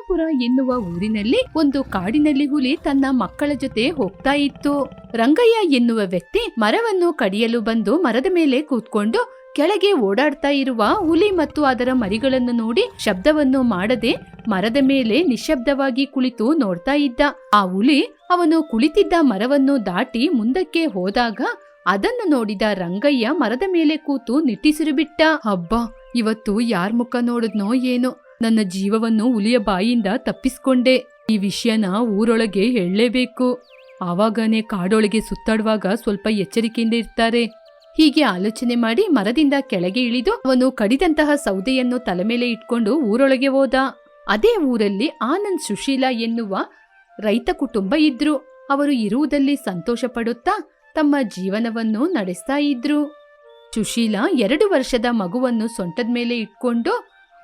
ತಿಮ್ಮಾಪುರ ಎನ್ನುವ ಊರಿನಲ್ಲಿ ಒಂದು ಕಾಡಿನಲ್ಲಿ ಹುಲಿ ತನ್ನ ಮಕ್ಕಳ ಜೊತೆ ಹೋಗ್ತಾ ಇತ್ತು. ರಂಗಯ್ಯ ಎನ್ನುವ ವ್ಯಕ್ತಿ ಮರವನ್ನು ಕಡಿಯಲು ಬಂದು ಮರದ ಮೇಲೆ ಕೂತ್ಕೊಂಡು ಕೆಳಗೆ ಓಡಾಡ್ತಾ ಇರುವ ಹುಲಿ ಮತ್ತು ಅದರ ಮರಿಗಳನ್ನು ನೋಡಿ ಶಬ್ದವನ್ನು ಮಾಡದೆ ಮರದ ಮೇಲೆ ನಿಶಬ್ದವಾಗಿ ಕುಳಿತು ನೋಡ್ತಾ ಇದ್ದ. ಆ ಹುಲಿ ಅವನು ಕುಳಿತಿದ್ದ ಮರವನ್ನು ದಾಟಿ ಮುಂದಕ್ಕೆ ಹೋದಾಗ ಅದನ್ನು ನೋಡಿದ ರಂಗಯ್ಯ ಮರದ ಮೇಲೆ ಕೂತು ನಿಟ್ಟಿಸಿರು ಬಿಟ್ಟ. ಹಬ್ಬ ಇವತ್ತು ಯಾರ್ ಮುಖ ನೋಡಿದ್ನೋ ಏನೋ? ನನ್ನ ಜೀವವನ್ನು ಹುಲಿಯ ಬಾಯಿಯಿಂದ ತಪ್ಪಿಸ್ಕೊಂಡೆ. ಈ ವಿಷಯನ ಊರೊಳಗೆ ಹೇಳಲೇಬೇಕು. ಆವಾಗನೇ ಕಾಡೊಳಗೆ ಸುತ್ತಾಡುವಾಗ ಸ್ವಲ್ಪ ಎಚ್ಚರಿಕೆಯಿಂದ ಇರ್ತಾರೆ. ಹೀಗೆ ಆಲೋಚನೆ ಮಾಡಿ ಮರದಿಂದ ಕೆಳಗೆ ಇಳಿದು ಅವನು ಕಡಿದಂತಹ ಸೌದೆಯನ್ನು ತಲೆ ಮೇಲೆ ಇಟ್ಕೊಂಡು ಊರೊಳಗೆ ಹೋದ. ಅದೇ ಊರಲ್ಲಿ ಆನಂದ್ ಸುಶೀಲಾ ಎನ್ನುವ ರೈತ ಕುಟುಂಬ ಇದ್ರು. ಅವರು ಇರುವುದಲ್ಲಿ ಸಂತೋಷ ಪಡುತ್ತಾ ತಮ್ಮ ಜೀವನವನ್ನು ನಡೆಸ್ತಾ ಇದ್ರು. ಸುಶೀಲಾ ಎರಡು ವರ್ಷದ ಮಗುವನ್ನು ಸೊಂಟದ ಮೇಲೆ ಇಟ್ಕೊಂಡು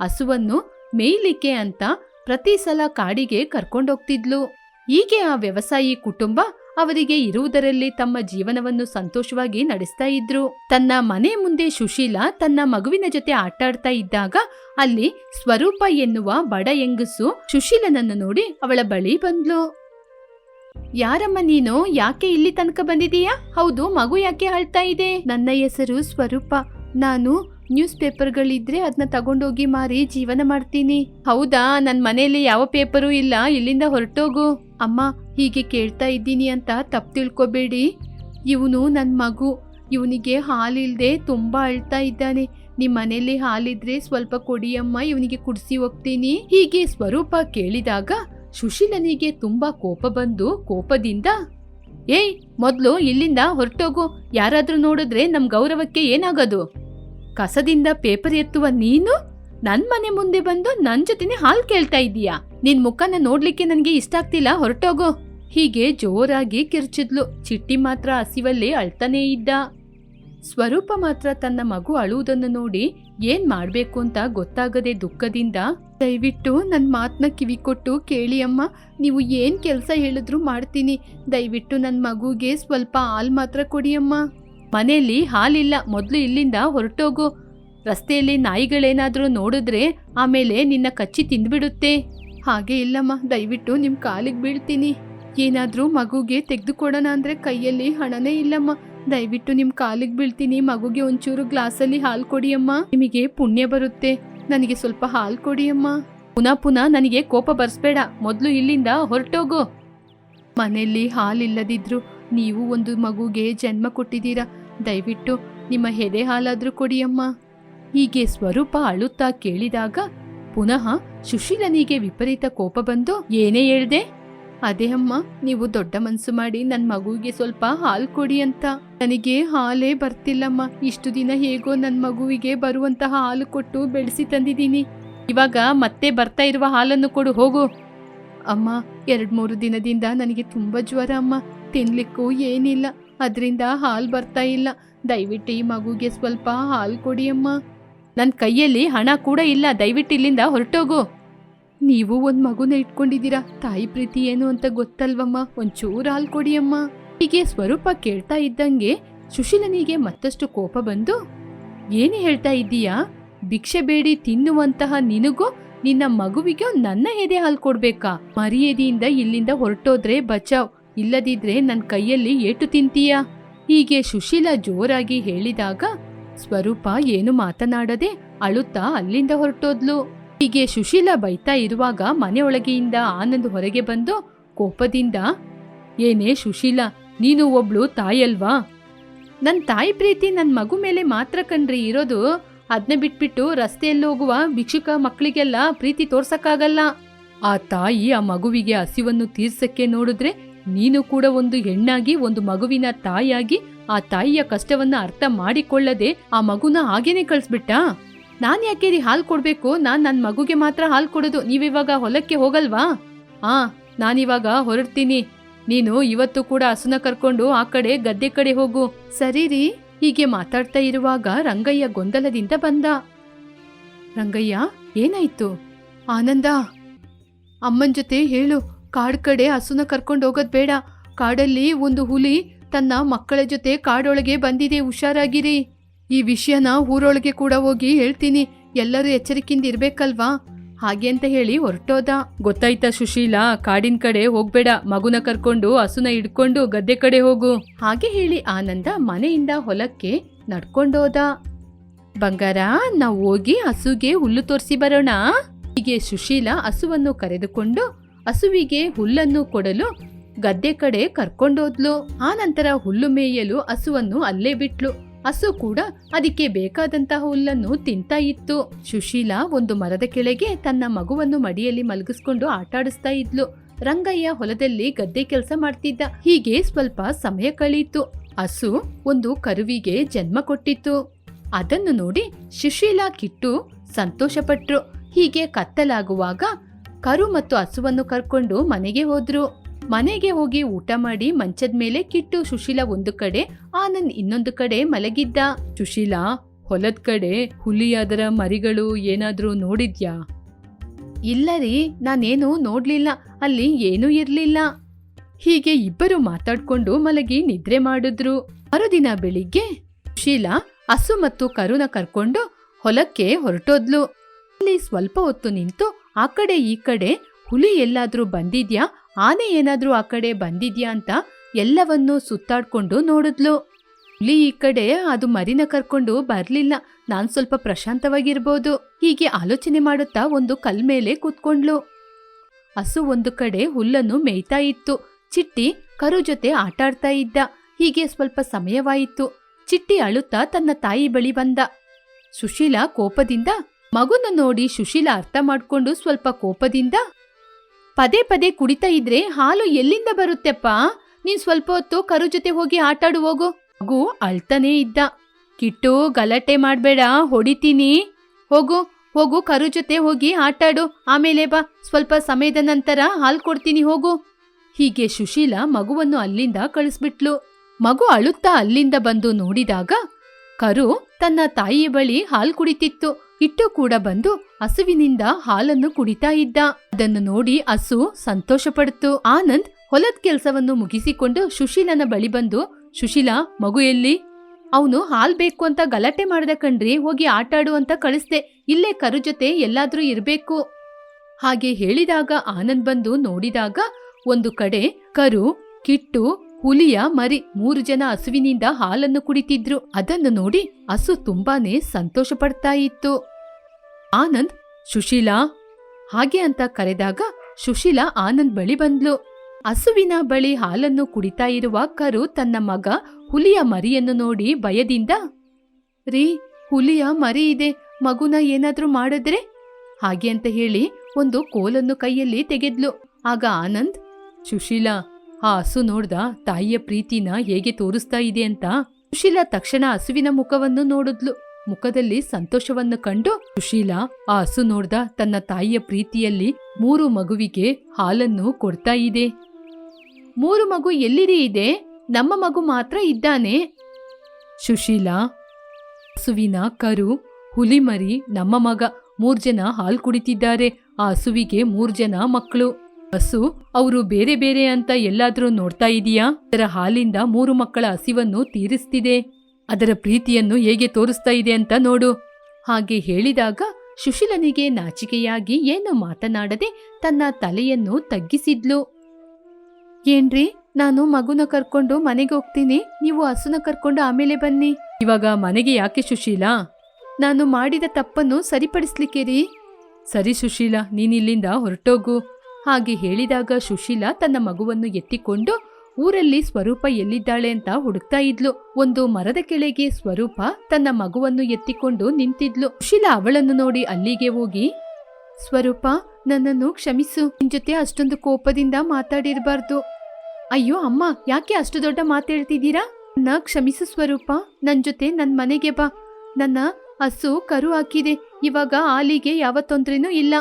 ಹಸುವನ್ನು ಮೇಯ್ಲಿಕ್ಕೆ ಅಂತ ಪ್ರತಿ ಸಲ ಕಾಡಿಗೆ ಕರ್ಕೊಂಡೋಗ್ತಿದ್ಲು ಹೀಗೆ ಆ ವ್ಯವಸಾಯಿ ಕುಟುಂಬ ಅವರಿಗೆ ಇರುವುದರಲ್ಲಿ ತಮ್ಮ ಜೀವನವನ್ನು ಸಂತೋಷವಾಗಿ ನಡೆಸ್ತಾ ಇದ್ರು. ತನ್ನ ಮನೆ ಮುಂದೆ ಸುಶೀಲಾ ತನ್ನ ಮಗುವಿನ ಜೊತೆ ಆಟಾಡ್ತಾ ಇದ್ದಾಗ ಅಲ್ಲಿ ಸ್ವರೂಪ ಎನ್ನುವ ಬಡ ಎಂಗಸು ಸುಶೀಲನನ್ನು ನೋಡಿ ಅವಳ ಬಳಿ ಬಂದ್ಲು. ಯಾರಮ್ಮ ನೀನು? ಯಾಕೆ ಇಲ್ಲಿ ತನಕ ಬಂದಿದೀಯಾ ಹೌದು, ಮಗು ಯಾಕೆ ಅಳ್ತಾ ಇದೆ? ನನ್ನ ಹೆಸರು ಸ್ವರೂಪ. ನಾನು ನ್ಯೂಸ್ ಪೇಪರ್ಗಳಿದ್ರೆ ಅದನ್ನ ತಗೊಂಡೋಗಿ ಮಾರಿ ಜೀವನ ಮಾಡ್ತೀನಿ. ಹೌದಾ? ನನ್ನ ಮನೆಯಲ್ಲಿ ಯಾವ ಪೇಪರು ಇಲ್ಲ. ಇಲ್ಲಿಂದ ಹೊರಟೋಗು. ಅಮ್ಮ, ಹೀಗೆ ಕೇಳ್ತಾ ಇದ್ದೀನಿ ಅಂತ ತಪ್ಪು ತಿಳ್ಕೊಬೇಡಿ. ಇವನು ನನ್ನ ಮಗು. ಇವನಿಗೆ ಹಾಲಿಲ್ಲದೆ ತುಂಬಾ ಅಳ್ತಾ ಇದ್ದಾನೆ. ನಿಮ್ಮ ಮನೆಯಲ್ಲಿ ಹಾಲಿದ್ರೆ ಸ್ವಲ್ಪ ಕೊಡಿಯಮ್ಮ ಇವನಿಗೆ ಕುಡಿಸಿ ಹೋಗ್ತೀನಿ. ಹೀಗೆ ಸ್ವರೂಪ ಕೇಳಿದಾಗ ಸುಶೀಲನಿಗೆ ತುಂಬಾ ಕೋಪ ಬಂದು ಕೋಪದಿಂದ, ಏಯ್, ಮೊದಲು ಇಲ್ಲಿಂದ ಹೊರಟೋಗು. ಯಾರಾದರೂ ನೋಡಿದ್ರೆ ನಮ್ಮ ಗೌರವಕ್ಕೆ ಏನಾಗೋದು? ಕಸದಿಂದ ಪೇಪರ್ ಎತ್ತುವ ನೀನು? ನನ್ ಮನೆ ಮುಂದೆ ಬಂದು ನನ್ ಜೊತೆನೆ ಹಾಲ್ ಕೇಳ್ತಾ ಇದ್ದೀಯಾ? ನಿನ್ ಮುಖನ ನೋಡ್ಲಿಕ್ಕೆ ನನ್ಗೆ ಇಷ್ಟ ಆಗ್ತಿಲ್ಲ, ಹೊರಟೋಗೋ. ಹೀಗೆ ಜೋರಾಗಿ ಕಿರ್ಚಿದ್ಲು. ಚಿಟ್ಟಿ ಮಾತ್ರ ಹಸಿವಲ್ಲೇ ಅಳ್ತಾನೇ ಇದ್ದ. ಸ್ವರೂಪ ಮಾತ್ರ ತನ್ನ ಮಗು ಅಳುವುದನ್ನು ನೋಡಿ ಏನ್ ಮಾಡ್ಬೇಕು ಅಂತ ಗೊತ್ತಾಗದೆ ದುಃಖದಿಂದ, ದಯವಿಟ್ಟು ನನ್ ಮಾತನ್ನ ಕಿವಿ ಕೊಟ್ಟು ಕೇಳಿ ಅಮ್ಮ. ನೀವು ಏನ್ ಕೆಲಸ ಹೇಳಿದ್ರು ಮಾಡ್ತೀನಿ. ದಯವಿಟ್ಟು ನನ್ ಮಗುಗೆ ಸ್ವಲ್ಪ ಹಾಲ್ ಮಾತ್ರ ಕೊಡಿ ಅಮ್ಮ. ಮನೆಯಲ್ಲಿ ಹಾಲಿಲ್ಲ. ಮೊದಲು ಇಲ್ಲಿಂದ ಹೊರಟೋಗು. ರಸ್ತೆಯಲ್ಲಿ ನಾಯಿಗಳೇನಾದರೂ ನೋಡಿದ್ರೆ ಆಮೇಲೆ ನಿನ್ನ ಕಚ್ಚಿ ತಿಂದ್ಬಿಡುತ್ತೆ. ಹಾಗೆ ಇಲ್ಲಮ್ಮ, ದಯವಿಟ್ಟು ನಿಮ್ಮ ಕಾಲಿಗೆ ಬೀಳ್ತೀನಿ. ಏನಾದರೂ ಮಗುಗೆ ತೆಗೆದುಕೊಡೋಣ ಅಂದರೆ ಕೈಯಲ್ಲಿ ಹಣನೇ ಇಲ್ಲಮ್ಮ. ದಯವಿಟ್ಟು ನಿಮ್ಮ ಕಾಲಿಗೆ ಬೀಳ್ತೀನಿ. ಮಗುಗೆ ಒಂಚೂರು ಗ್ಲಾಸಲ್ಲಿ ಹಾಲು ಕೊಡಿ ಅಮ್ಮ ನಿಮಗೆ ಪುಣ್ಯ ಬರುತ್ತೆ. ನನಗೆ ಸ್ವಲ್ಪ ಹಾಲು ಕೊಡಿ ಅಮ್ಮ ಪುನಃ ಪುನಃ ನನಗೆ ಕೋಪ ಬರ್ಸ್ಬೇಡ. ಮೊದಲು ಇಲ್ಲಿಂದ ಹೊರಟೋಗು. ಮನೆಯಲ್ಲಿ ಹಾಲಿಲ್ಲದಿದ್ರು ನೀವು ಒಂದು ಮಗುಗೆ ಜನ್ಮ ಕೊಟ್ಟಿದ್ದೀರಾ? ದಯವಿಟ್ಟು ನಿಮ್ಮ ಎದೆ ಹಾಲಾದರೂ ಕೊಡಿ ಅಮ್ಮ ಹೀಗೆ ಸ್ವರೂಪ ಅಳುತ್ತಾ ಕೇಳಿದಾಗ ಪುನಃ ಸುಶೀಲನಿಗೆ ವಿಪರೀತ ಕೋಪ ಬಂದು, ಏನೇ ಹೇಳ್ದೆ? ಅದೇ ಅಮ್ಮ, ನೀವು ದೊಡ್ಡ ಮನಸ್ಸು ಮಾಡಿ ನನ್ನ ಮಗುವಿಗೆ ಸ್ವಲ್ಪ ಹಾಲು ಕೊಡಿ ಅಂತ. ನನಗೆ ಹಾಲೇ ಬರ್ತಿಲ್ಲಮ್ಮ. ಇಷ್ಟು ದಿನ ಹೇಗೋ ನನ್ನ ಮಗುವಿಗೆ ಬರುವಂತಹ ಹಾಲು ಕೊಟ್ಟು ಬೆಳೆಸಿ ತಂದಿದ್ದೀನಿ. ಇವಾಗ ಮತ್ತೆ ಬರ್ತಾ ಇರುವ ಹಾಲನ್ನು ಕೊಡು, ಹೋಗು. ಅಮ್ಮ ಎರಡ್ ಮೂರು ದಿನದಿಂದ ನನಗೆ ತುಂಬಾ ಜ್ವರ ಅಮ್ಮ. ತಿನ್ಲಿಕ್ಕೂ ಏನಿಲ್ಲ. ಅದರಿಂದ ಹಾಲು ಬರ್ತಾ ಇಲ್ಲ. ದಯವಿಟ್ಟು ಈ ಮಗುಗೆ ಸ್ವಲ್ಪ ಹಾಲು ಕೊಡಿ ಅಮ್ಮ. ನನ್ನ ಕೈಯಲ್ಲಿ ಹಣ ಕೂಡ ಇಲ್ಲ. ದಯವಿಟ್ಟು ಇಲ್ಲಿಂದ ಹೊರಟೋಗು. ನೀವು ಒಂದು ಮಗುನ ಇಟ್ಕೊಂಡಿದ್ದೀರಾ? ತಾಯಿ ಪ್ರೀತಿ ಏನು ಅಂತ ಗೊತ್ತಲ್ವಮ್ಮ? ಒಂಚೂರು ಹಾಲು ಕೊಡಿ ಅಮ್ಮ. ಹೀಗೆ ಸ್ವರೂಪ ಕೇಳ್ತಾ ಇದ್ದಂಗೆ ಸುಶೀಲನಿಗೆ ಮತ್ತಷ್ಟು ಕೋಪ ಬಂದು, ಏನು ಹೇಳ್ತಾ ಇದ್ದೀಯಾ? ಭಿಕ್ಷೆ ಬೇಡಿ, ತಿನ್ನುವಂತಹ ನಿನಗೂ ನಿನ್ನ ಮಗುವಿಗೆ ನನ್ನ ಎದೆ ಹಾಲು ಕೊಡ್ಬೇಕಾ? ಮರ್ಯಾದೆಯಿಂದ ಇಲ್ಲಿಂದ ಹೊರಟೋದ್ರೆ ಬಚಾವ್. ಇಲ್ಲದಿದ್ರೆ ನನ್ನ ಕೈಯಲ್ಲಿ ಏಟು ತಿಂತೀಯ? ಹೀಗೆ ಸುಶೀಲ ಜೋರಾಗಿ ಹೇಳಿದಾಗ ಸ್ವರೂಪ ಏನು ಮಾತನಾಡದೆ ಅಳುತ್ತಾ ಅಲ್ಲಿಂದ ಹೊರಟೋದ್ಲು. ಹೀಗೆ ಸುಶೀಲ ಬೈತಾ ಇರುವಾಗ ಮನೆಯೊಳಗೆಯಿಂದ ಆನಂದ್ ಹೊರಗೆ ಬಂದು ಕೋಪದಿಂದ, ಏನೇ ಸುಶೀಲ, ನೀನು ಒಬ್ಳು ತಾಯಲ್ವಾ? ನನ್ ತಾಯಿ ಪ್ರೀತಿ ನನ್ನ ಮಗು ಮೇಲೆ ಮಾತ್ರ ಕಣ್ರಿ, ಇರೋದು ಅದನ್ನ ಬಿಟ್ಬಿಟ್ಟು ರಸ್ತೆಯಲ್ಲಿ ಹೋಗುವ ಭಿಕ್ಷುಕ ಮಕ್ಕಳಿಗೆಲ್ಲ ಪ್ರೀತಿ ತೋರ್ಸಕ್ಕಾಗಲ್ಲ. ಆ ತಾಯಿ ಆ ಮಗುವಿಗೆ ಹಸಿವನ್ನು ತೀರ್ಸಕ್ಕೆ ನೋಡಿದ್ರೆ ನೀನು ಕೂಡ ಒಂದು ಹೆಣ್ಣಾಗಿ, ಒಂದು ಮಗುವಿನ ತಾಯಿಯಾಗಿ ಆ ತಾಯಿಯ ಕಷ್ಟವನ್ನ ಅರ್ಥ ಮಾಡಿಕೊಳ್ಳದೆ ಆ ಮಗುನ ಹಾಗೇನೆ ಕಳಿಸ್ಬಿಟ್ಟಾ? ನಾನ್ ಯಾಕೆ ರೀ ಹಾಲು ಕೊಡ್ಬೇಕು? ನಾನ್ ನನ್ ಮಗುಗೆ ಮಾತ್ರ ಹಾಲು ಕೊಡೋದು. ನೀವಿವಾಗ ಹೊಲಕ್ಕೆ ಹೋಗಲ್ವಾ? ಆ, ನಾನಿವಾಗ ಹೊರಡ್ತೀನಿ. ನೀನು ಇವತ್ತು ಕೂಡ ಹಸುನ ಕರ್ಕೊಂಡು ಆ ಕಡೆ ಗದ್ದೆ ಕಡೆ ಹೋಗು. ಸರಿ ರೀ. ಹೀಗೆ ಮಾತಾಡ್ತಾ ಇರುವಾಗ ರಂಗಯ್ಯ ಗೊಂದಲದಿಂದ ಬಂದ. ರಂಗಯ್ಯ, ಏನಾಯ್ತು? ಆನಂದ, ಅಮ್ಮನ ಜೊತೆ ಹೇಳು. ಕಾಡ್ ಕಡೆ ಹಸುನ ಕರ್ಕೊಂಡು ಹೋಗೋದು ಬೇಡ. ಕಾಡಲ್ಲಿ ಒಂದು ಹುಲಿ ತನ್ನ ಮಕ್ಕಳ ಜೊತೆ ಕಾಡೊಳಗೆ ಬಂದಿದೆ. ಹುಷಾರಾಗಿರಿ. ಈ ವಿಷಯನ ಊರೊಳಗೆ ಕೂಡ ಹೋಗಿ ಹೇಳ್ತೀನಿ. ಎಲ್ಲರೂ ಎಚ್ಚರಿಕೆಯಿಂದ ಇರ್ಬೇಕಲ್ವಾ? ಹಾಗೆ ಅಂತ ಹೇಳಿ ಹೊರಟೋದ. ಗೊತ್ತಾಯ್ತಾ ಸುಶೀಲಾ? ಕಾಡಿನ ಕಡೆ ಹೋಗ್ಬೇಡ. ಮಗುನ ಕರ್ಕೊಂಡು ಹಸುನ ಹಿಡ್ಕೊಂಡು ಗದ್ದೆ ಕಡೆ ಹೋಗು. ಹಾಗೆ ಹೇಳಿ ಆನಂದ ಮನೆಯಿಂದ ಹೊಲಕ್ಕೆ ನಡ್ಕೊಂಡೋದ. ಬಂಗಾರ ನಾವು ಹೋಗಿ ಹಸುಗೆ ಹುಲ್ಲು ತೋರಿಸಿ ಬರೋಣ. ಹೀಗೆ ಸುಶೀಲ ಹಸುವನ್ನು ಕರೆದುಕೊಂಡು ಹಸುವಿಗೆ ಹುಲ್ಲನ್ನು ಕೊಡಲು ಗದ್ದೆ ಕಡೆ ಕರ್ಕೊಂಡೋದ್ಲು ಆ ನಂತರ ಹುಲ್ಲು ಮೇಯಲು ಹಸುವನ್ನು ಅಲ್ಲೇ ಬಿಟ್ಲು. ಹಸು ಕೂಡ ಅದಕ್ಕೆ ಬೇಕಾದಂತಹ ಹುಲ್ಲನ್ನು ತಿಂತಾ ಇತ್ತು. ಸುಶೀಲಾ ಒಂದು ಮರದ ಕೆಳಗೆ ತನ್ನ ಮಗುವನ್ನು ಮಡಿಯಲ್ಲಿ ಮಲಗಿಸ್ಕೊಂಡು ಆಟಾಡಿಸ್ತಾ ಇದ್ಲು. ರಂಗಯ್ಯ ಹೊಲದಲ್ಲಿ ಗದ್ದೆ ಕೆಲಸ ಮಾಡ್ತಿದ್ದ. ಹೀಗೆ ಸ್ವಲ್ಪ ಸಮಯ ಕಳೆಯಿತು ಹಸು ಒಂದು ಕರುವಿಗೆ ಜನ್ಮ ಕೊಟ್ಟಿತ್ತು. ಅದನ್ನು ನೋಡಿ ಸುಶೀಲಾ ಕಿಟ್ಟು ಸಂತೋಷಪಟ್ರು. ಹೀಗೆ ಕತ್ತಲಾಗುವಾಗ ಕರು ಮತ್ತು ಹಸುವನ್ನು ಕರ್ಕೊಂಡು ಮನೆಗೆ ಹೋದ್ರು. ಮನೆಗೆ ಹೋಗಿ ಊಟ ಮಾಡಿ ಮಂಚದ ಮೇಲೆ ಕಿಟ್ಟು ಸುಶೀಲ ಒಂದು ಕಡೆ, ಆನಂದ್ ಇನ್ನೊಂದು ಕಡೆ ಮಲಗಿದ್ದ. ಸುಶೀಲ, ಹೊಲದ ಕಡೆ ಹುಲಿಯಾದರ ಮರಿಗಳು ಏನಾದರೂ ನೋಡಿದ್ಯಾ? ಇಲ್ಲ ರೀ, ನಾನೇನು ನೋಡ್ಲಿಲ್ಲ, ಅಲ್ಲಿ ಏನೂ ಇರಲಿಲ್ಲ. ಹೀಗೆ ಇಬ್ಬರು ಮಾತಾಡ್ಕೊಂಡು ಮಲಗಿ ನಿದ್ರೆ ಮಾಡಿದ್ರು. ಮರುದಿನ ಬೆಳಿಗ್ಗೆ ಸುಶೀಲ, ಹಸು ಮತ್ತು ಕರುನ ಕರ್ಕೊಂಡು ಹೊಲಕ್ಕೆ ಹೊರಟೋದ್ಲು. ಅಲ್ಲಿ ಸ್ವಲ್ಪ ಹೊತ್ತು ನಿಂತು ಆ ಕಡೆ ಈ ಕಡೆ ಹುಲಿ ಎಲ್ಲಾದ್ರೂ ಬಂದಿದ್ಯಾ? ಆನೆ ಏನಾದ್ರೂ ಆ ಕಡೆ ಬಂದಿದ್ಯಾ ಅಂತ ಎಲ್ಲವನ್ನೂ ಸುತ್ತಾಡ್ಕೊಂಡು ನೋಡಿದ್ಲು. ಹುಲಿ ಈ ಕಡೆ ಅದು ಮರಿನ ಕರ್ಕೊಂಡು ಬರಲಿಲ್ಲ. ನಾನು ಸ್ವಲ್ಪ ಪ್ರಶಾಂತವಾಗಿರ್ಬೋದು. ಹೀಗೆ ಆಲೋಚನೆ ಮಾಡುತ್ತಾ ಒಂದು ಕಲ್ ಮೇಲೆ ಕೂತ್ಕೊಂಡ್ಲು. ಹಸು ಒಂದು ಕಡೆ ಹುಲ್ಲನ್ನು ಮೇಯ್ತಾ ಇತ್ತು. ಚಿಟ್ಟಿ ಕರು ಜೊತೆ ಆಟಾಡ್ತಾ ಇದ್ದ. ಹೀಗೆ ಸ್ವಲ್ಪ ಸಮಯವಾಯಿತು. ಚಿಟ್ಟಿ ಅಳುತ್ತಾ ತನ್ನ ತಾಯಿ ಬಳಿ ಬಂದ. ಸುಶೀಲ ಕೋಪದಿಂದ ಮಗುನ ನೋಡಿ ಸುಶೀಲ ಅರ್ಥ ಮಾಡ್ಕೊಂಡು ಸ್ವಲ್ಪ ಕೋಪದಿಂದ, ಪದೇ ಪದೇ ಕುಡಿತಾ ಇದ್ರೆ ಹಾಲು ಎಲ್ಲಿಂದ ಬರುತ್ತೆಪ್ಪ? ನೀನ್ ಸ್ವಲ್ಪ ಹೊತ್ತು ಕರು ಜೊತೆ ಹೋಗಿ ಆಟಾಡು ಹೋಗು. ಮಗು ಅಳ್ತಾನೇ ಇದ್ದ, ಕಿಟ್ಟು, ಗಲಾಟೆ ಮಾಡ್ಬೇಡ, ಹೊಡಿತೀನಿ. ಹೋಗು ಹೋಗು, ಕರು ಜೊತೆ ಹೋಗಿ ಆಟಾಡು. ಆಮೇಲೆ ಬಾ, ಸ್ವಲ್ಪ ಸಮಯದ ನಂತರ ಹಾಲು ಕೊಡ್ತೀನಿ, ಹೋಗು. ಹೀಗೆ ಸುಶೀಲ ಮಗುವನ್ನು ಅಲ್ಲಿಂದ ಕಳಿಸ್ಬಿಟ್ಲು. ಮಗು ಅಳುತ್ತಾ ಅಲ್ಲಿಂದ ಬಂದು ನೋಡಿದಾಗ, ಕರು ತನ್ನ ತಾಯಿಯ ಬಳಿ ಹಾಲು ಕುಡಿತಿತ್ತು. ಇಟ್ಟು ಕೂಡ ಬಂದು ಹಸುವಿನಿಂದ ಹಾಲನ್ನು ಕುಡಿತಾ ಇದ್ದ. ಅದನ್ನು ನೋಡಿ ಹಸು ಸಂತೋಷ ಪಡ್ತು ಆನಂದ್ ಹೊಲದ ಕೆಲಸವನ್ನು ಮುಗಿಸಿಕೊಂಡು ಸುಶೀಲನ ಬಳಿ ಬಂದು, ಸುಶೀಲ, ಮಗು ಎಲ್ಲಿ? ಅವನು ಹಾಲ್ ಬೇಕು ಅಂತ ಗಲಾಟೆ ಮಾಡ್ದ ಕಣ್ರಿ, ಹೋಗಿ ಆಟಾಡು ಅಂತ ಕಳಿಸ್ದೆ. ಇಲ್ಲೇ ಕರು ಜೊತೆ ಎಲ್ಲಾದ್ರೂ ಇರಬೇಕು. ಹಾಗೆ ಹೇಳಿದಾಗ ಆನಂದ್ ಬಂದು ನೋಡಿದಾಗ ಒಂದು ಕಡೆ ಕರು, ಕಿಟ್ಟು ಹುಲಿಯ ಮರಿ ಮೂರು ಜನ ಹಸುವಿನಿಂದ ಹಾಲನ್ನು ಕುಡಿತಿದ್ರು. ಅದನ್ನು ನೋಡಿ ಹಸು ತುಂಬಾನೇ ಸಂತೋಷ ಪಡ್ತಾ ಇತ್ತು. ಆನಂದ್, ಸುಶೀಲಾ, ಹಾಗೆ ಅಂತ ಕರೆದಾಗ ಸುಶೀಲಾ ಆನಂದ್ ಬಳಿ ಬಂದ್ಲು. ಹಸುವಿನ ಬಳಿ ಹಾಲನ್ನು ಕುಡಿತಾ ಇರುವ ಕರು ತನ್ನ ಮಗ ಹುಲಿಯ ಮರಿಯನ್ನು ನೋಡಿ ಭಯದಿಂದ, ರೀ, ಹುಲಿಯ ಮರಿ ಇದೆ, ಮಗುನ ಏನಾದ್ರೂ ಮಾಡಿದ್ರೆ? ಹಾಗೆ ಅಂತ ಹೇಳಿ ಒಂದು ಕೋಲನ್ನು ಕೈಯಲ್ಲಿ ತೆಗೆದ್ಲು. ಆಗ ಆನಂದ್, ಸುಶೀಲಾ ಆ ಹಸು ನೋಡ್ದ ತಾಯಿಯ ಪ್ರೀತಿನ ಹೇಗೆ ತೋರಿಸ್ತಾ ಇದೆ ಅಂತ ಸುಶೀಲಾ ತಕ್ಷಣ ಹಸುವಿನ ಮುಖವನ್ನು ನೋಡಿದ್ಲು. ಮುಖದಲ್ಲಿ ಸಂತೋಷವನ್ನು ಕಂಡು ಸುಶೀಲಾ ಆ ಹಸು ನೋಡ್ದ ತನ್ನ ತಾಯಿಯ ಪ್ರೀತಿಯಲ್ಲಿ ಮೂರು ಮಗುವಿಗೆ ಹಾಲನ್ನು ಕೊಡ್ತಾ ಇದೆ. ಮೂರು ಮಗು ಎಲ್ಲಿರಿ ಇದೆ? ನಮ್ಮ ಮಗು ಮಾತ್ರ ಇದ್ದಾನೆ. ಸುಶೀಲಾ, ಹಸುವಿನ ಕರು, ಹುಲಿಮರಿ, ನಮ್ಮ ಮಗ ಮೂರ್ ಜನ ಹಾಲು ಕುಡಿತಿದ್ದಾರೆ. ಆ ಹಸುವಿಗೆ ಮೂರ್ ಜನ ಮಕ್ಕಳು. ಹಸು ಅವರು ಬೇರೆ ಬೇರೆ ಅಂತ ಎಲ್ಲಾದರೂ ನೋಡ್ತಾ ಇದೀಯಾ? ಅದರ ಹಾಲಿಂದ ಮೂರು ಮಕ್ಕಳ ಹಸಿವನ್ನು ತೀರಿಸ್ತಿದೆ. ಅದರ ಪ್ರೀತಿಯನ್ನು ಹೇಗೆ ತೋರಿಸ್ತಾ ಇದೆ ಅಂತ ನೋಡು. ಹಾಗೆ ಹೇಳಿದಾಗ ಸುಶೀಲನಿಗೆ ನಾಚಿಕೆಯಾಗಿ ಏನು ಮಾತನಾಡದೆ ತನ್ನ ತಲೆಯನ್ನು ತಗ್ಗಿಸಿದ್ಲು. ಏನ್ರಿ, ನಾನು ಮಗುನ ಕರ್ಕೊಂಡು ಮನೆಗೆ ಹೋಗ್ತೀನಿ. ನೀವು ಹಸುನ ಕರ್ಕೊಂಡು ಆಮೇಲೆ ಬನ್ನಿ. ಇವಾಗ ಮನೆಗೆ ಯಾಕೆ ಸುಶೀಲಾ? ನಾನು ಮಾಡಿದ ತಪ್ಪನ್ನು ಸರಿಪಡಿಸ್ಲಿಕ್ಕೆ ರೀ. ಸರಿ ಸುಶೀಲ, ನೀನಿಲ್ಲಿಂದ ಹೊರಟೋಗು. ಹಾಗೆ ಹೇಳಿದಾಗ ಸುಶೀಲಾ ತನ್ನ ಮಗುವನ್ನು ಎತ್ತಿಕೊಂಡು ಊರಲ್ಲಿ ಸ್ವರೂಪ ಎಲ್ಲಿದ್ದಾಳೆ ಅಂತ ಹುಡುಕ್ತಾ ಇದ್ಲು. ಒಂದು ಮರದ ಕೆಳಗೆ ಸ್ವರೂಪ ತನ್ನ ಮಗುವನ್ನು ಎತ್ತಿಕೊಂಡು ನಿಂತಿದ್ಲು. ಸುಶೀಲಾ ಅವಳನ್ನು ನೋಡಿ ಅಲ್ಲಿಗೆ ಹೋಗಿ, ಸ್ವರೂಪ, ನನ್ನನ್ನು ಕ್ಷಮಿಸು. ನಿನ್ ಜೊತೆ ಅಷ್ಟೊಂದು ಕೋಪದಿಂದ ಮಾತಾಡಿರಬಾರ್ದು. ಅಯ್ಯೋ, ಅಮ್ಮ, ಯಾಕೆ ಅಷ್ಟು ದೊಡ್ಡ ಮಾತೇಳ್ತಿದ್ದೀರಾ ನನ್ನ ಕ್ಷಮಿಸು ಸ್ವರೂಪ, ನನ್ ಜೊತೆ ನನ್ ಮನೆಗೆ ಬಾ. ನನ್ನ ಹಸು ಕರು ಹಾಕಿದೆ. ಇವಾಗ ಆಲಿಗೆ ಯಾವ ತೊಂದ್ರೆನೂ ಇಲ್ಲ.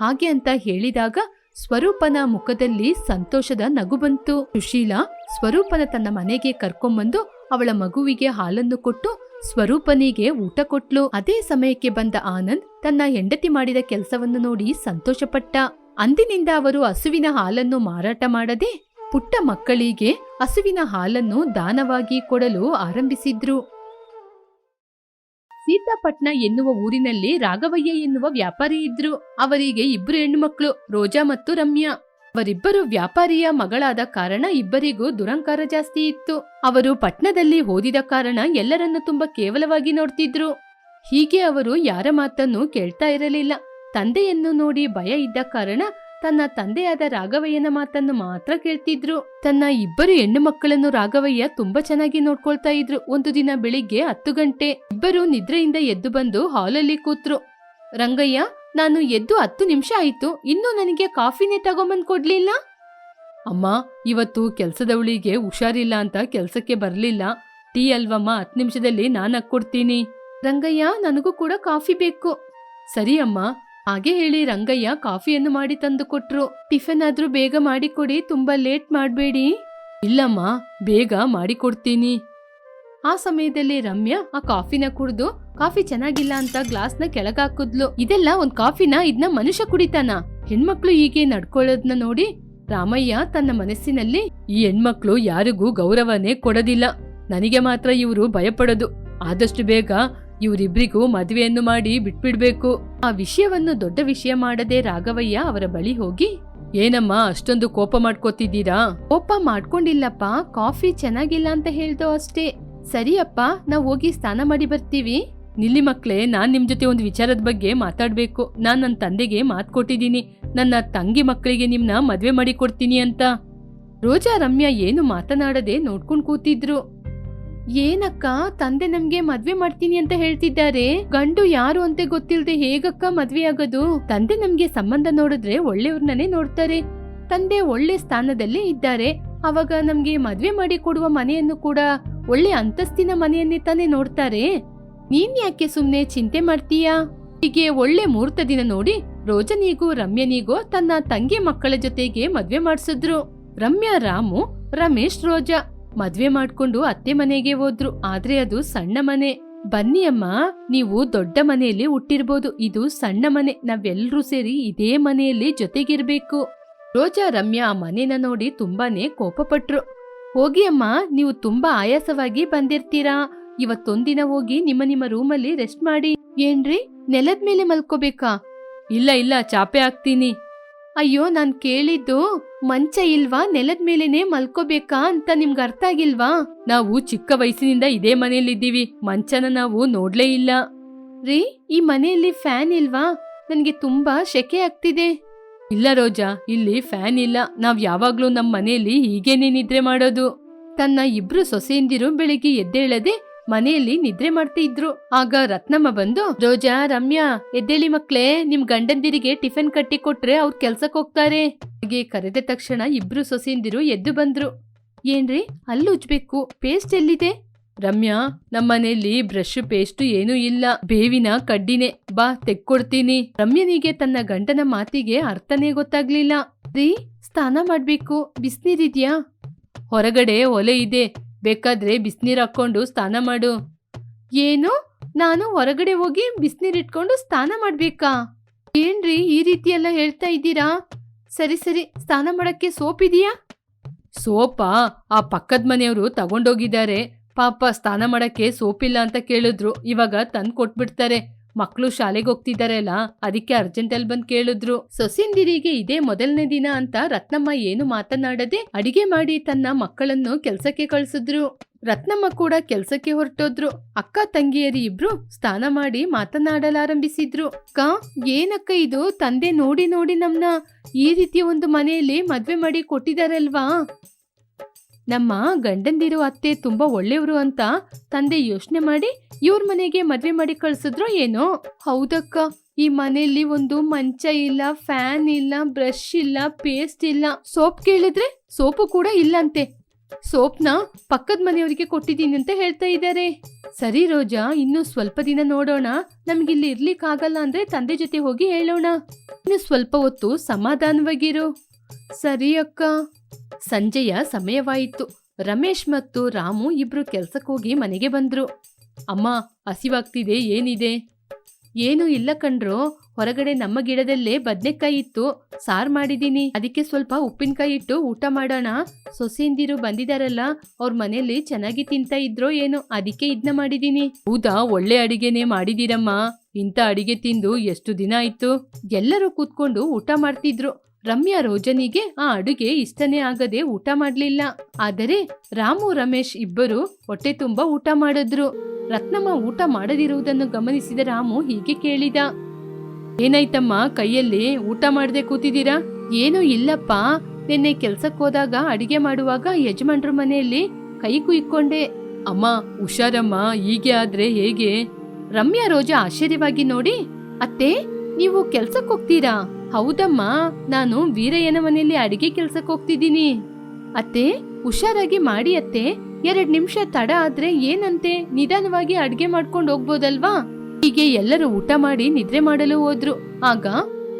ಹಾಗೆ ಅಂತ ಹೇಳಿದಾಗ ಸ್ವರೂಪನ ಮುಖದಲ್ಲಿ ಸಂತೋಷದ ನಗು ಬಂತು. ಸುಶೀಲಾ ಸ್ವರೂಪನ ತನ್ನ ಮನೆಗೆ ಕರ್ಕೊಂಬಂದು ಅವಳ ಮಗುವಿಗೆ ಹಾಲನ್ನು ಕೊಟ್ಟು ಸ್ವರೂಪನಿಗೆ ಊಟ ಕೊಟ್ಲು. ಅದೇ ಸಮಯಕ್ಕೆ ಬಂದ ಆನಂದ್ ತನ್ನ ಹೆಂಡತಿ ಮಾಡಿದ ಕೆಲಸವನ್ನು ನೋಡಿ ಸಂತೋಷಪಟ್ಟ. ಅಂದಿನಿಂದ ಅವರು ಹಸುವಿನ ಹಾಲನ್ನು ಮಾರಾಟ ಮಾಡದೆ ಪುಟ್ಟ ಮಕ್ಕಳಿಗೆ ಹಸುವಿನ ಹಾಲನ್ನು ದಾನವಾಗಿ ಕೊಡಲು ಆರಂಭಿಸಿದ್ರು. ಸೀತಾಪಟ್ನ ಎನ್ನುವ ಊರಿನಲ್ಲಿ ರಾಘವಯ್ಯ ಎನ್ನುವ ವ್ಯಾಪಾರಿ ಇದ್ರು. ಅವರಿಗೆ ಇಬ್ರು ಹೆಣ್ಣುಮಕ್ಳು, ರೋಜಾ ಮತ್ತು ರಮ್ಯಾ. ಅವರಿಬ್ಬರು ವ್ಯಾಪಾರಿಯ ಮಗಳಾದ ಕಾರಣ ಇಬ್ಬರಿಗೂ ದುರಂಕಾರ ಜಾಸ್ತಿ ಇತ್ತು. ಅವರು ಪಟ್ಣದಲ್ಲಿ ಓದಿದ ಕಾರಣ ಎಲ್ಲರನ್ನು ತುಂಬಾ ಕೇವಲವಾಗಿ ನೋಡ್ತಿದ್ರು. ಹೀಗೆ ಅವರು ಯಾರ ಮಾತನ್ನು ಕೇಳ್ತಾ ಇರಲಿಲ್ಲ. ತಂದೆಯನ್ನು ನೋಡಿ ಭಯ ಇದ್ದ ಕಾರಣ ತನ್ನ ತಂದೆಯಾದ ರಾಘವಯ್ಯನ ಮಾತನ್ನು ಮಾತ್ರ ಕೇಳ್ತಿದ್ರು. ತನ್ನ ಇಬ್ಬರು ಹೆಣ್ಣು ಮಕ್ಕಳನ್ನು ರಾಘವಯ್ಯ ತುಂಬಾ ಚೆನ್ನಾಗಿ ನೋಡ್ಕೊಳ್ತಾ ಇದ್ರು. ಒಂದು ದಿನ ಬೆಳಿಗ್ಗೆ ಹತ್ತು ಗಂಟೆ ಇಬ್ಬರು ನಿದ್ರೆಯಿಂದ ಎದ್ದು ಬಂದು ಹಾಲಲ್ಲಿ ಕೂತ್ರು. ರಂಗಯ್ಯ, ನಾನು ಎದ್ದು ಹತ್ತು ನಿಮಿಷ ಆಯ್ತು. ಇನ್ನೂ ನನಗೆ ಕಾಫಿನೇ ತಗೊಂಬಂದ್ ಕೊಡ್ಲಿಲ್ಲ? ಅಮ್ಮ, ಇವತ್ತು ಕೆಲ್ಸದವಳಿಗೆ ಹುಷಾರಿಲ್ಲ ಅಂತ ಕೆಲ್ಸಕ್ಕೆ ಬರ್ಲಿಲ್ಲ. ಟೀ ಅಲ್ವಮ್ಮ, ಹತ್ತು ನಿಮಿಷದಲ್ಲಿ ನಾನು ಕೊಡ್ತೀನಿ ರಂಗಯ್ಯ, ನನಗೂ ಕೂಡ ಕಾಫಿ ಬೇಕು. ಸರಿ ಅಮ್ಮ ಹಾಗೆ ಹೇಳಿ ರಂಗಯ್ಯ ಕಾಫಿಯನ್ನು ಮಾಡಿ ತಂದು ಕೊಟ್ರು. ಟಿಫನ್ ಆದ್ರೂ ಬೇಗ ಮಾಡಿಕೊಡಿ ತುಂಬಾ ಲೇಟ್ ಮಾಡಬೇಡಿ. ಇಲ್ಲಮ್ಮ, ಬೇಗ ಮಾಡಿಕೊಡ್ತೀನಿ ಆ ಸಮಯದಲ್ಲಿ ರಮ್ಯಾ ಆ ಕಾಫಿನ ಕುಡಿದು, ಕಾಫಿ ಚೆನ್ನಾಗಿಲ್ಲ ಅಂತ ಗ್ಲಾಸ್ನ ಕೆಳಗಾಕಿದ್ಲು ಇದೆಲ್ಲ ಒಂದ್ ಕಾಫಿನ ಇದನ್ನ ಮನುಷ್ಯ ಕುಡಿತಾನ. ಹೆಣ್ಮಕ್ಳು ಹೀಗೆ ನಡ್ಕೊಳ್ಳೋದ್ನ ನೋಡಿ ರಾಮಯ್ಯ ತನ್ನ ಮನಸ್ಸಿನಲ್ಲಿ, ಈ ಹೆಣ್ಮಕ್ಳು ಯಾರಿಗೂ ಗೌರವನೇ ಕೊಡೋದಿಲ್ಲ. ನನಗೆ ಮಾತ್ರ ಇವರು ಭಯಪಡೋದು. ಆದಷ್ಟು ಬೇಗ ಇವರಿಬ್ರಿಗೂ ಮದುವೆಯನ್ನು ಮಾಡಿ ಬಿಟ್ಬಿಡ್ಬೇಕು. ಆ ವಿಷಯವನ್ನು ದೊಡ್ಡ ವಿಷಯ ಮಾಡದೆ ರಾಘವಯ್ಯ ಅವರ ಬಳಿ ಹೋಗಿ, ಏನಮ್ಮ, ಅಷ್ಟೊಂದು ಕೋಪ ಮಾಡ್ಕೋತಿದ್ದೀರಾ? ಕೋಪ ಮಾಡ್ಕೊಂಡಿಲ್ಲಪ್ಪ, ಕಾಫಿ ಚೆನ್ನಾಗಿಲ್ಲ ಅಂತ ಹೇಳ್ದೋ ಅಷ್ಟೇ. ಸರಿಯಪ್ಪ, ನಾವು ಹೋಗಿ ಸ್ನಾನ ಮಾಡಿ ಬರ್ತೀವಿ. ನಿಲ್ಲಿ ಮಕ್ಕಳೇ ನಾನ್ ನಿಮ್ ಜೊತೆ ಒಂದು ವಿಚಾರದ ಬಗ್ಗೆ ಮಾತಾಡ್ಬೇಕು. ನಾನ್ ನನ್ನ ತಂದೆಗೆ ಮಾತು ಕೊಟ್ಟಿದ್ದೀನಿ. ನನ್ನ ತಂಗಿ ಮಕ್ಕಳಿಗೆ ನಿಮ್ನ ಮದ್ವೆ ಮಾಡಿ ಕೊಡ್ತೀನಿ ಅಂತ. ರೋಜಾ ರಮ್ಯಾ ಏನು ಮಾತನಾಡದೆ ನೋಡ್ಕೊಂಡು ಕೂತಿದ್ರು. ಏನಕ್ಕ, ತಂದೆ ನಮ್ಗೆ ಮದ್ವೆ ಮಾಡ್ತೀನಿ ಅಂತ ಹೇಳ್ತಿದ್ದಾರೆ? ಗಂಡು ಯಾರು ಅಂತ ಗೊತ್ತಿಲ್ದೆ ಹೇಗಕ್ಕ ಮದ್ವೆ ಆಗೋದು? ತಂದೆ ನಮ್ಗೆ ಸಂಬಂಧ ನೋಡಿದ್ರೆ ಒಳ್ಳೆಯವ್ರನ್ನೇ ನೋಡ್ತಾರೆ. ತಂದೆ ಒಳ್ಳೆ ಸ್ಥಾನದಲ್ಲಿ ಇದ್ದಾರೆ. ಅವಾಗ ನಮ್ಗೆ ಮದ್ವೆ ಮಾಡಿ ಕೊಡುವ ಮನೆಯನ್ನು ಕೂಡ ಒಳ್ಳೆ ಅಂತಸ್ತಿನ ಮನೆಯನ್ನೇ ತಾನೇ ನೋಡ್ತಾರೆ. ನೀನ್ ಯಾಕೆ ಸುಮ್ನೆ ಚಿಂತೆ ಮಾಡ್ತೀಯಾ? ಹೀಗೆ ಒಳ್ಳೆ ಮುಹೂರ್ತ ದಿನ ನೋಡಿ ರೋಜನಿಗೂ ರಮ್ಯನಿಗೂ ತನ್ನ ತಂಗಿ ಮಕ್ಕಳ ಜೊತೆಗೆ ಮದ್ವೆ ಮಾಡಿಸಿದ್ರು. ರಮ್ಯಾ, ರಾಮು, ರಮೇಶ್, ರೋಜಾ. ಮದ್ವೆ ಮಾಡ್ಕೊಂಡು ಅತ್ತೆ ಮನೆಗೆ ಹೋದ್ರು. ಆದ್ರೆ ಅದು ಸಣ್ಣ ಮನೆ. ಬನ್ನಿ ಅಮ್ಮ, ನೀವು ದೊಡ್ಡ ಮನೆಯಲ್ಲಿ ಹುಟ್ಟಿರ್ಬೋದು. ಇದು ಸಣ್ಣ ಮನೆ. ನಾವೆಲ್ಲರೂ ಸೇರಿ ಇದೇ ಮನೆಯಲ್ಲಿ ಜೊತೆಗಿರ್ಬೇಕು. ರೋಜಾ, ರಮ್ಯಾ ಆ ಮನೆನ ನೋಡಿ ತುಂಬಾನೇ ಕೋಪಪಟ್ರು. ಹೋಗಿ ಅಮ್ಮ, ನೀವು ತುಂಬಾ ಆಯಾಸವಾಗಿ ಬಂದಿರ್ತೀರಾ? ಇವತ್ತೊಂದಿನ ಹೋಗಿ ನಿಮ್ಮ ನಿಮ್ಮ ರೂಮಲ್ಲಿ ರೆಸ್ಟ್ ಮಾಡಿ. ಏನ್ರಿ? ನೆಲದ ಮೇಲೆ ಮಲ್ಕೋಬೇಕಾ? ಇಲ್ಲ ಇಲ್ಲ, ಚಾಪೆ ಹಾಕ್ತೀನಿ. ಅಯ್ಯೋ, ನಾನ್ ಕೇಳಿದ್ದು ಮಂಚ ಇಲ್ವಾ? ನೆಲದ ಮೇಲೆನೆ ಮಲ್ಕೋಬೇಕಾ ಅಂತ ನಿಮ್ಗೆ ಅರ್ಥ ಆಗಿಲ್ವಾ? ನಾವು ಚಿಕ್ಕ ವಯಸ್ಸಿನಿಂದ ಇದೇ ಮನೆಯಲ್ಲಿದ್ದೀವಿ. ಮಂಚನ ನಾವು ನೋಡ್ಲೇ ಇಲ್ಲ. ರೀ, ಈ ಮನೆಯಲ್ಲಿ ಫ್ಯಾನ್ ಇಲ್ವಾ? ನನಗೆ ತುಂಬಾ ಶೆಕೆ ಆಗ್ತಿದೆ. ಇಲ್ಲ ರೋಜಾ, ಇಲ್ಲಿ ಫ್ಯಾನ್ ಇಲ್ಲ. ನಾವ್ ಯಾವಾಗ್ಲೂ ನಮ್ಮ ಮನೆಯಲ್ಲಿ ಹೀಗೇನೆ ನಿದ್ರೆ ಮಾಡೋದು. ತನ್ನ ಇಬ್ರು ಸೊಸೆಯಂದಿರು ಬೆಳಿಗ್ಗೆ ಎದ್ದೇಳದೆ ಮನೆಯಲ್ಲಿ ನಿದ್ರೆ ಮಾಡ್ತಾ ಇದ್ರು. ಆಗ ರತ್ನಮ್ಮ ಬಂದು, ರೋಜಾ, ರಮ್ಯಾ, ಎದ್ದೇಳಿ ಮಕ್ಳೇ, ನಿಮ್ ಗಂಡಂದಿರಿಗೆ ಟಿಫಿನ್ ಕಟ್ಟಿ ಕೊಟ್ರೆ ಅವ್ರ ಕೆಲ್ಸಕ್ ಹೋಗ್ತಾರೆ. ಹಾಗೆ ಕರೆದ ತಕ್ಷಣ ಇಬ್ರು ಸೊಸೆಯಂದಿರು ಎದ್ದು ಬಂದ್ರು. ಏನ್ರಿ, ಅಲ್ಲಿ ಉಜ್ಬೇಕು? ಪೇಸ್ಟ್ ಎಲ್ಲಿದೆ? ರಮ್ಯಾ ನಮ್ಮನೆಯಲ್ಲಿ ಬ್ರಷ್, ಪೇಸ್ಟ್ ಏನೂ ಇಲ್ಲ. ಬೇವಿನ ಕಡ್ಡಿನೇ. ಬಾ, ತೆಕ್ಕೊಡ್ತೀನಿ. ರಮ್ಯನಿಗೆ ತನ್ನ ಗಂಡನ ಮಾತಿಗೆ ಅರ್ಥನೇ ಗೊತ್ತಾಗ್ಲಿಲ್ಲ. ರೀ, ಸ್ನಾನ ಮಾಡ್ಬೇಕು. ಬಿಸ್ನೀರಿದ್ಯಾ? ಹೊರಗಡೆ ಒಲೆ ಇದೆ. ಬೇಕಾದ್ರೆ ಬಿಸ್ನೀರ್ ಹಾಕೊಂಡು ಸ್ನಾನ ಮಾಡು. ಏನು? ನಾನು ಹೊರಗಡೆ ಹೋಗಿ ಬಿಸಿನೀರು ಇಟ್ಕೊಂಡು ಸ್ನಾನ ಮಾಡ್ಬೇಕಾ? ಏನ್ರಿ ಈ ರೀತಿ ಎಲ್ಲ ಹೇಳ್ತಾ ಇದ್ದೀರಾ? ಸರಿ ಸರಿ, ಸ್ನಾನ ಮಾಡಕ್ಕೆ ಸೋಪ್ ಇದೆಯಾ? ಸೋಪಾ? ಆ ಪಕ್ಕದ ಮನೆಯವರು ತಗೊಂಡೋಗಿದ್ದಾರೆ. ಪಾಪ ಸ್ನಾನ ಮಾಡಕ್ಕೆ ಸೋಪಿಲ್ಲ ಅಂತ ಕೇಳಿದ್ರು. ಇವಾಗ ತಂದ್ ಕೊಟ್ಬಿಡ್ತಾರೆ ಮಕ್ಕಳು ಶಾಲೆಗೆ ಹೋಗ್ತಿದ್ದಾರಲ್ಲ ಅದಕ್ಕೆ ಅರ್ಜೆಂಟಲ್ಲಿ ಬಂದು ಕೇಳಿದ್ರು. ಸೊಸಿಂದಿರಿಗೆ ಇದೇ ಮೊದಲನೇ ದಿನ ಅಂತ ರತ್ನಮ್ಮ ಏನು ಮಾತನಾಡದೆ ಅಡಿಗೆ ಮಾಡಿ ತನ್ನ ಮಕ್ಕಳನ್ನು ಕೆಲ್ಸಕ್ಕೆ ಕಳ್ಸಿದ್ರು. ರತ್ನಮ್ಮ ಕೂಡ ಕೆಲ್ಸಕ್ಕೆ ಹೊರಟೋದ್ರು. ಅಕ್ಕ, ತಂಗಿಯರಿ ಇಬ್ರು ಸ್ನಾನ ಮಾಡಿ ಮಾತನಾಡಲಾರಂಭಿಸಿದ್ರು. ಅಕ್ಕ, ಏನಕ್ಕ ಇದು? ತಂದೆ ನೋಡಿ ನೋಡಿ ನಮ್ನ. ಈ ರೀತಿಯ ಒಂದು ಮನೆಯಲ್ಲಿ ಮದ್ವೆ ಮಾಡಿ ಕೊಟ್ಟಿದಾರಲ್ವಾ? ನಮ್ಮ ಗಂಡಂದಿರು, ಅತ್ತೆ ತುಂಬಾ ಒಳ್ಳೆಯವರು ಅಂತ ತಂದೆ ಯೋಚನೆ ಮಾಡಿ ಇವ್ರ ಮನೆಗೆ ಮದ್ವೆ ಮಾಡಿ ಕಳ್ಸಿದ್ರು ಏನೋ? ಹೌದಕ್ಕ. ಈ ಮನೆಯಲ್ಲಿ ಒಂದು ಮಂಚ ಇಲ್ಲ, ಫ್ಯಾನ್ ಇಲ್ಲ, ಬ್ರಷ್ ಇಲ್ಲ, ಪೇಸ್ಟ್ ಇಲ್ಲ. ಸೋಪ್ ಕೇಳಿದ್ರೆ ಸೋಪು ಕೂಡ ಇಲ್ಲಂತೆ. ಸೋಪ್ನ ಪಕ್ಕದ ಮನೆಯವರಿಗೆ ಕೊಟ್ಟಿದ್ದೀನಿ ಅಂತ ಹೇಳ್ತಾ ಇದ್ದಾರೆ ಸರಿ ರೋಜಾ, ಇನ್ನು ಸ್ವಲ್ಪ ದಿನ ನೋಡೋಣ. ನಮ್ಗಿಲ್ಲಿ ಇರ್ಲಿಕ್ಕಾಗಲ್ಲ ಅಂದ್ರೆ ತಂದೆ ಜೊತೆ ಹೋಗಿ ಹೇಳೋಣ. ಇನ್ನು ಸ್ವಲ್ಪ ಹೊತ್ತು ಸಮಾಧಾನವಾಗಿರು. ಸರಿ ಅಕ್ಕ. ಸಂಜೆಯ ಸಮಯವಾಯಿತು. ರಮೇಶ್ ಮತ್ತು ರಾಮು ಇಬ್ರು ಕೆಲ್ಸಕ್ಕೋಗಿ ಮನೆಗೆ ಬಂದ್ರು. ಅಮ್ಮ, ಹಸಿವಾಗ್ತಿದೆ, ಏನಿದೆ? ಏನೂ ಇಲ್ಲ ಕಣ್ರು. ಹೊರಗಡೆ ನಮ್ಮ ಗಿಡದಲ್ಲೇ ಬದ್ನೆಕಾಯಿ ಇತ್ತು. ಸಾರ್ ಮಾಡಿದೀನಿ. ಅದಕ್ಕೆ ಸ್ವಲ್ಪ ಉಪ್ಪಿನಕಾಯಿ ಇಟ್ಟು ಊಟ ಮಾಡೋಣ. ಸೊಸೆಯಂದಿರು ಬಂದಿದಾರಲ್ಲ, ಅವ್ರ ಮನೆಯಲ್ಲಿ ಚೆನ್ನಾಗಿ ತಿಂತ ಇದ್ರೋ ಏನೋ, ಅದಕ್ಕೆ ಇದನ್ನ ಮಾಡಿದೀನಿ. ಹೌದಾ, ಒಳ್ಳೆ ಅಡಿಗೆನೆ ಮಾಡಿದೀರಮ್ಮ. ಇಂಥ ಅಡಿಗೆ ತಿಂದು ಎಷ್ಟು ದಿನ ಆಯ್ತು? ಎಲ್ಲರೂ ಕೂತ್ಕೊಂಡು ಊಟ ಮಾಡ್ತಿದ್ರು. ರಮ್ಯಾ ರೋಜನಿಗೆ ಆ ಅಡುಗೆ ಇಷ್ಟನೇ ಆಗದೆ ಊಟ ಮಾಡಲಿಲ್ಲ. ಆದರೆ ರಾಮು, ರಮೇಶ್ ಇಬ್ಬರು ಹೊಟ್ಟೆ ತುಂಬಾ ಊಟ ಮಾಡಿದ್ರು. ರತ್ನಮ್ಮ ಊಟ ಮಾಡದಿರುವುದನ್ನು ಗಮನಿಸಿದ ರಾಮು ಹೀಗೆ ಕೇಳಿದ, ಏನಾಯ್ತಮ್ಮ, ಕೈಯಲ್ಲಿ ಊಟ ಮಾಡದೆ ಕೂತಿದ್ದೀರಾ? ಏನೂ ಇಲ್ಲಪ್ಪ. ನಿನ್ನೆ ಕೆಲ್ಸಕ್ಕೆ ಹೋದಾಗ ಅಡಿಗೆ ಮಾಡುವಾಗ ಯಜಮಾನ್ರ ಮನೆಯಲ್ಲಿ ಕೈ ಕುಯ್ಕೊಂಡೆ. ಅಮ್ಮ, ಹುಷಾರಮ್ಮ, ಹೀಗೆ ಆದ್ರೆ ಹೇಗೆ? ರಮ್ಯಾ ರೋಜಾ ಆಶ್ಚರ್ಯವಾಗಿ ನೋಡಿ, ಅತ್ತೆ, ನೀವು ಕೆಲ್ಸಕ್ಕೆ ಹೋಗ್ತೀರಾ? ಹೌದಮ್ಮ, ನಾನು ವೀರಯ್ಯನ ಮನೆಯಲ್ಲಿ ಅಡಿಗೆ ಕೆಲ್ಸಕ್ಕೆ ಹೋಗ್ತಿದ್ದೀನಿ. ಅತ್ತೆ, ಹುಷಾರಾಗಿ ಮಾಡಿ ಅತ್ತೆ. ಎರಡ್ ನಿಮಿಷ ತಡ ಆದ್ರೆ ಏನಂತೆ? ನಿಧಾನವಾಗಿ ಅಡಿಗೆ ಮಾಡ್ಕೊಂಡು ಹೋಗ್ಬೋದಲ್ವಾ? ಹೀಗೆ ಎಲ್ಲರೂ ಊಟ ಮಾಡಿ ನಿದ್ರೆ ಮಾಡಲು ಹೋದ್ರು. ಆಗ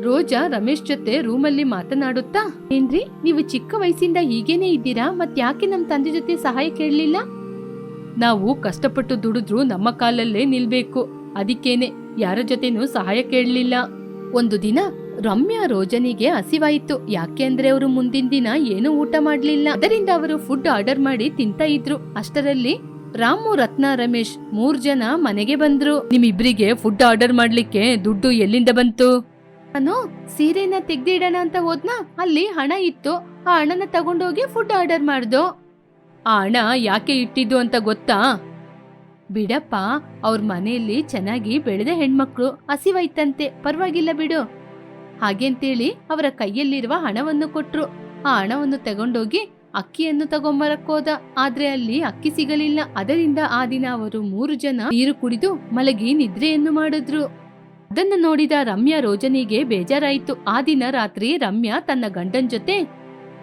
ರೋಜಾ ರಮೇಶ್ ಜೊತೆ ರೂಮಲ್ಲಿ ಮಾತನಾಡುತ್ತಾ, ಏನ್ರಿ, ನೀವು ಚಿಕ್ಕ ವಯಸ್ಸಿಂದ ಹೀಗೇನೆ ಇದ್ದೀರಾ? ಮತ್ ಯಾಕೆ ನಮ್ ತಂದೆ ಜೊತೆ ಸಹಾಯ ಕೇಳಲಿಲ್ಲ? ನಾವು ಕಷ್ಟಪಟ್ಟು ದುಡಿದ್ರು ನಮ್ಮ ಕಾಲಲ್ಲೇ ನಿಲ್ಬೇಕು. ಅದಕ್ಕೇನೆ, ಯಾರ ಜೊತೆನೂ ಸಹಾಯ ಕೇಳಲಿಲ್ಲ. ಒಂದು ದಿನ ರಮ್ಯಾ ರೋಜನಿಗೆ ಹಸಿವಾಯಿತು. ಯಾಕೆಂದ್ರೆ ಅವರು ಮುಂದಿನ ದಿನ ಏನೂ ಊಟ ಮಾಡಲಿಲ್ಲ. ಅದರಿಂದ ಅವರು ಫುಡ್ ಆರ್ಡರ್ ಮಾಡಿ ತಿಂತ ಇದ್ರು. ಅಷ್ಟರಲ್ಲಿ ರಾಮು ರತ್ನ ರಮೇಶ್ ಮೂರ್ ಜನ ಮನೆಗೆ ಬಂದ್ರು. ನಿಮ್ಮಿಬ್ರಿಗೆ ಫುಡ್ ಆರ್ಡರ್ ಮಾಡ್ಲಿಕ್ಕೆ ದುಡ್ಡು ಎಲ್ಲಿಂದ ಬಂತು? ನಾನು ಸೀರೆನ ತೆಗ್ದಿಡೋಣ ಅಂತ ಹೋದ್ನ? ಅಲ್ಲಿ ಹಣ ಇತ್ತು. ಆ ಹಣನ ತಗೊಂಡೋಗಿ ಫುಡ್ ಆರ್ಡರ್ ಮಾಡ್ದು. ಆ ಹಣ ಯಾಕೆ ಇಟ್ಟಿದ್ದು ಅಂತ ಗೊತ್ತಾ? ಬಿಡಪ್ಪ ಅವ್ರ ಮನೆಯಲ್ಲಿ ಚೆನ್ನಾಗಿ ಬೆಳೆದ ಹೆಣ್ಮಕ್ಳು. ಹಸಿವಾಯ್ತಂತೆ. ಪರವಾಗಿಲ್ಲ ಬಿಡು. ಹಾಗೇಂತೇಳಿ ಅವರ ಕೈಯಲ್ಲಿರುವ ಹಣವನ್ನು ಕೊಟ್ರು. ಆ ಹಣವನ್ನು ತಗೊಂಡೋಗಿ ಅಕ್ಕಿಯನ್ನು ತಗೊಂಬರಕ್ಕೋದ ಆದ್ರೆ ಅಲ್ಲಿ ಅಕ್ಕಿ ಸಿಗಲಿಲ್ಲ. ಅದರಿಂದ ಆ ದಿನ ಅವರು ಮೂರು ಜನ ನೀರು ಕುಡಿದು ಮಲಗಿ ನಿದ್ರೆಯನ್ನು ಮಾಡಿದ್ರು. ಅದನ್ನು ನೋಡಿದ ರಮ್ಯಾ ರೋಜನಿಗೆ ಬೇಜಾರಾಯಿತು. ಆ ದಿನ ರಾತ್ರಿ ರಮ್ಯಾ ತನ್ನ ಗಂಡನ್ ಜೊತೆ,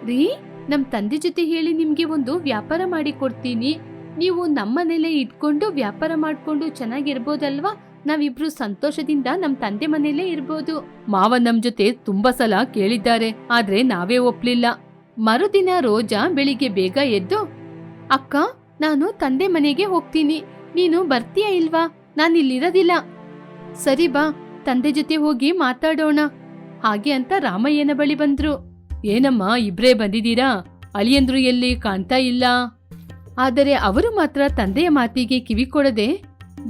ರೀ, ನಮ್ ತಂದೆ ಜೊತೆ ಹೇಳಿ ನಿಮ್ಗೆ ಒಂದು ವ್ಯಾಪಾರ ಮಾಡಿ ಕೊಡ್ತೀನಿ ನೀವು ನಮ್ಮನೇಲೆ ಇಟ್ಕೊಂಡು ವ್ಯಾಪಾರ ಮಾಡ್ಕೊಂಡು ಚೆನ್ನಾಗಿರ್ಬೋದಲ್ವಾ? ನಾವಿಬ್ರು ಸಂತೋಷದಿಂದ ನಮ್ ತಂದೆ ಮನೆಯಲ್ಲೇ ಇರ್ಬೋದು. ಮಾವ ನಮ್ ಜೊತೆ ತುಂಬಾ ಸಲ ಕೇಳಿದ್ದಾರೆ, ಆದ್ರೆ ನಾವೇ ಒಪ್ಲಿಲ್ಲ. ಮರುದಿನ ರೋಜಾ ಬೆಳಿಗ್ಗೆ ಬೇಗ ಎದ್ದು, ಅಕ್ಕ, ನಾನು ತಂದೆ ಮನೆಗೆ ಹೋಗ್ತೀನಿ. ನೀನು ಬರ್ತೀಯ ಇಲ್ವಾ? ನಾನಿಲ್ಲಿರೋದಿಲ್ಲ. ಸರಿ ಬಾ, ತಂದೆ ಜೊತೆ ಹೋಗಿ ಮಾತಾಡೋಣ. ಹಾಗೆ ಅಂತ ರಾಮಯ್ಯನ ಬಳಿ ಬಂದ್ರು. ಏನಮ್ಮ, ಇಬ್ರೇ ಬಂದಿದ್ದೀರಾ? ಅಳಿಯಂದ್ರು ಎಲ್ಲಿ? ಕಾಣ್ತಾ ಇಲ್ಲ? ಆದರೆ ಅವರು ಮಾತ್ರ ತಂದೆಯ ಮಾತಿಗೆ ಕಿವಿ ಕೊಡದೆ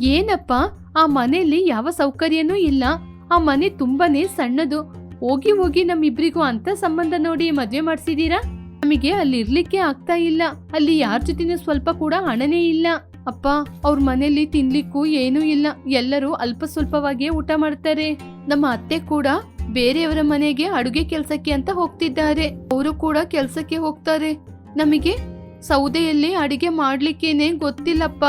ಏನಪ್ಪ ಆ ಮನೆಯಲ್ಲಿ ಯಾವ ಸೌಕರ್ಯನೂ ಇಲ್ಲ. ಆ ಮನೆ ತುಂಬಾನೇ ಸಣ್ಣದು. ಹೋಗಿ ಹೋಗಿ ನಮ್ಮಿಬ್ರಿಗೂ ಅಂತ ಸಂಬಂಧ ನೋಡಿ ಮದ್ವೆ ಮಾಡ್ಸಿದೀರಾ? ನಮಗೆ ಅಲ್ಲಿ ಇರ್ಲಿಕ್ಕೆ ಆಗ್ತಾ ಇಲ್ಲ. ಅಲ್ಲಿ ಯಾರ ಜೊತೆನೂ ಸ್ವಲ್ಪ ಕೂಡ ಹಣನೇ ಇಲ್ಲ. ಅಪ್ಪ, ಅವ್ರ ಮನೆಯಲ್ಲಿ ತಿನ್ಲಿಕ್ಕೂ ಏನೂ ಇಲ್ಲ. ಎಲ್ಲರೂ ಅಲ್ಪ ಸ್ವಲ್ಪವಾಗಿ ಊಟ ಮಾಡ್ತಾರೆ. ನಮ್ಮ ಅತ್ತೆ ಕೂಡ ಬೇರೆಯವರ ಮನೆಗೆ ಅಡುಗೆ ಕೆಲಸಕ್ಕೆ ಅಂತ ಹೋಗ್ತಿದ್ದಾರೆ. ಅವರು ಕೂಡ ಕೆಲಸಕ್ಕೆ ಹೋಗ್ತಾರೆ. ನಮಗೆ ಸೌದೆಯಲ್ಲಿ ಅಡಿಗೆ ಮಾಡ್ಲಿಕ್ಕೇನೆ ಗೊತ್ತಿಲ್ಲಪ್ಪ.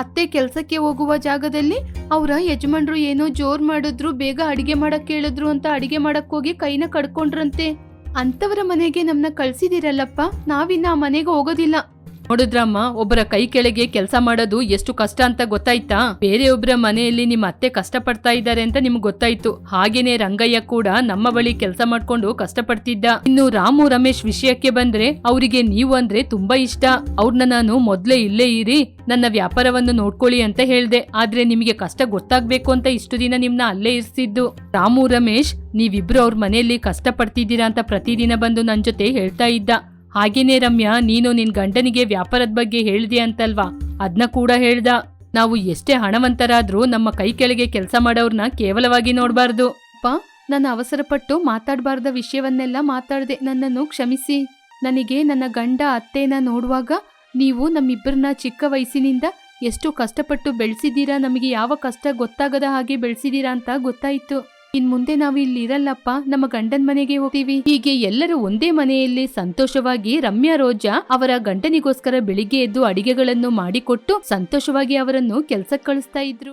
ಅತ್ತೆ ಕೆಲಸಕ್ಕೆ ಹೋಗುವ ಜಾಗದಲ್ಲಿ ಅವರ ಯಜಮಾನ್ರು ಏನೋ ಜೋರ್ ಮಾಡಿದ್ರು, ಬೇಗ ಅಡಿಗೆ ಮಾಡಕ್ ಕೇಳಿದ್ರು ಅಂತ ಅಡಿಗೆ ಮಾಡಕ್ ಹೋಗಿ ಕೈನ ಕಡ್ಕೊಂಡ್ರಂತೆ. ಅಂತವರ ಮನೆಗೆ ನಮ್ನ ಕಳ್ಸಿದಿರಲ್ಲಪ್ಪ, ನಾವಿನ್ನ ಆ ಮನೆಗೆ ಹೋಗೋದಿಲ್ಲ. ನೋಡಿದ್ರಮ್ಮ ಒಬ್ಬರ ಕೈ ಕೆಳಗೆ ಕೆಲಸ ಮಾಡೋದು ಎಷ್ಟು ಕಷ್ಟ ಅಂತ ಗೊತ್ತಾಯ್ತಾ? ಬೇರೆಯೊಬ್ಬರ ಮನೆಯಲ್ಲಿ ನಿಮ್ಮ ಅತ್ತೆ ಕಷ್ಟ ಪಡ್ತಾ ಇದ್ದಾರೆ ಅಂತ ನಿಮ್ಗೆ ಗೊತ್ತಾಯ್ತು. ಹಾಗೇನೆ ರಂಗಯ್ಯ ಕೂಡ ನಮ್ಮ ಬಳಿ ಕೆಲಸ ಮಾಡ್ಕೊಂಡು ಕಷ್ಟಪಡ್ತಿದ್ದ. ಇನ್ನು ರಾಮು ರಮೇಶ್ ವಿಷಯಕ್ಕೆ ಬಂದ್ರೆ ಅವರಿಗೆ ನೀವು ಅಂದ್ರೆ ತುಂಬಾ ಇಷ್ಟ. ಅವ್ರನ್ನ ನಾನು ಮೊದ್ಲೇ ಇಲ್ಲೇ ಇರಿ, ನನ್ನ ವ್ಯಾಪಾರವನ್ನು ನೋಡ್ಕೊಳ್ಳಿ ಅಂತ ಹೇಳ್ದೆ. ಆದ್ರೆ ನಿಮಗೆ ಕಷ್ಟ ಗೊತ್ತಾಗ್ಬೇಕು ಅಂತ ಇಷ್ಟು ದಿನ ನಿಮ್ನ ಅಲ್ಲೇ ಇರ್ಸಿದ್ದು ರಾಮು ರಮೇಶ್, ನೀವಿಬ್ರು ಅವ್ರ ಮನೆಯಲ್ಲಿ ಕಷ್ಟ ಪಡ್ತಿದ್ದೀರಾ ಅಂತ ಪ್ರತಿದಿನ ಬಂದು ನನ್ ಜೊತೆ ಹೇಳ್ತಾ ಇದ್ದ. ಹಾಗೇನೆ ರಮ್ಯಾ, ನೀನು ನಿನ್ ಗಂಡನಿಗೆ ವ್ಯಾಪಾರದ ಬಗ್ಗೆ ಹೇಳಿದೆ ಅಂತಲ್ವಾ? ಅದ್ನ ಕೂಡ ಹೇಳ್ದ. ನಾವು ಎಷ್ಟೇ ಹಣವಂತರಾದ್ರೂ ನಮ್ಮ ಕೈ ಕೆಳಗೆ ಕೆಲಸ ಮಾಡೋರ್ನ ಕೇವಲವಾಗಿ ನೋಡಬಾರ್ದು. ಅಪ್ಪ, ನಾನು ಅವಸರಪಟ್ಟು ಮಾತಾಡಬಾರ್ದ ವಿಷಯವನ್ನೆಲ್ಲ ಮಾತಾಡ್ದೆ. ನನ್ನನ್ನು ಕ್ಷಮಿಸಿ. ನನಗೆ ನನ್ನ ಗಂಡ, ಅತ್ತೇನ ನೋಡುವಾಗ ನೀವು ನಮ್ಮಿಬ್ಬರನ್ನ ಚಿಕ್ಕ ವಯಸ್ಸಿನಿಂದ ಎಷ್ಟು ಕಷ್ಟಪಟ್ಟು ಬೆಳೆಸಿದ್ದೀರಾ? ನಮಗೆ ಯಾವ ಕಷ್ಟ ಗೊತ್ತಾಗದ ಹಾಗೆ ಬೆಳೆಸಿದ್ದೀರಾ ಅಂತ ಗೊತ್ತಾಯ್ತು. ಇನ್ ಮುಂದೆ ನಾವು ಇಲ್ಲಿ ಇರಲ್ಲಪ್ಪ, ನಮ್ಮ ಗಂಡನ ಮನೆಗೆ ಹೋಗ್ತೀವಿ. ಹೀಗೆ ಎಲ್ಲರೂ ಒಂದೇ ಮನೆಯಲ್ಲಿ ಸಂತೋಷವಾಗಿ ರಮ್ಯಾ, ರೋಜಾ ಅವರ ಗಂಡನಿಗೋಸ್ಕರ ಬೆಳಿಗ್ಗೆ ಎದ್ದು ಅಡಿಗೆಗಳನ್ನು ಮಾಡಿಕೊಟ್ಟು ಸಂತೋಷವಾಗಿ ಅವರನ್ನು ಕೆಲ್ಸಕ್ಕೆ ಕಳಿಸ್ತಾ ಇದ್ರು.